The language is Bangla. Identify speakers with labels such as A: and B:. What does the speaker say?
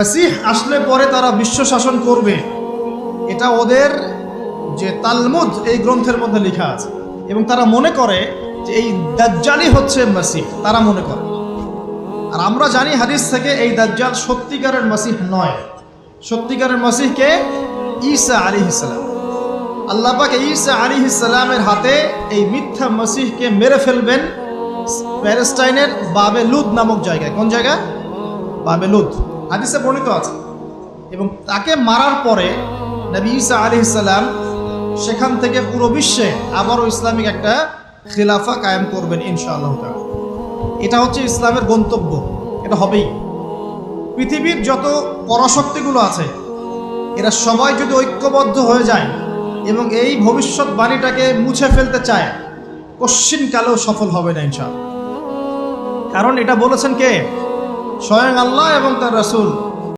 A: মাসিহ আসলে পরে তারা বিশ্ব শাসন করবে। এটা ওদের যে তালমুদ, এই গ্রন্থের মধ্যে লেখা আছে। এবং তারা মনে করে যে এই দাজ্জালই হচ্ছে মাসিহ, তারা মনে করে। আর আমরা জানি হাদিস থেকে এই দাজ্জাল সত্যিকারের মাসিহ নয়। সত্যিকারের মাসিহকে ঈসা আলী ইসলাম আল্লাহ পাক ঈসা আলী ইসলামের হাতে এই মিথ্যা মসিহকে মেরে ফেলবেন প্যালেস্টাইনের বাবেলুদ নামক জায়গায়। কোন জায়গা? বাবেলুদ হাদিসে বর্ণিত আছে। এবং তাকে মারার পরে নবী ইসা আলী ইসলাম সেখান থেকে পুরো বিশ্বে আবারও ইসলামিক একটা খিলাফা কায়েম করবেন ইনশাআল্লাহ। এটা হচ্ছে ইসলামের গন্তব্য। এটা হবেই। পৃথিবীর যত পরাশক্তিগুলো আছে, এরা সবাই যদি ঐক্যবদ্ধ হয়ে যায় এবং এই ভবিষ্যৎবাণীটাকে মুছে ফেলতে চায় কশ্চিনকালেও সফল হবে না ইনশাআল্লাহ। কারণ এটা বলেছেন কে? স্বয়ং আল্লাহ এবং তার রাসূল।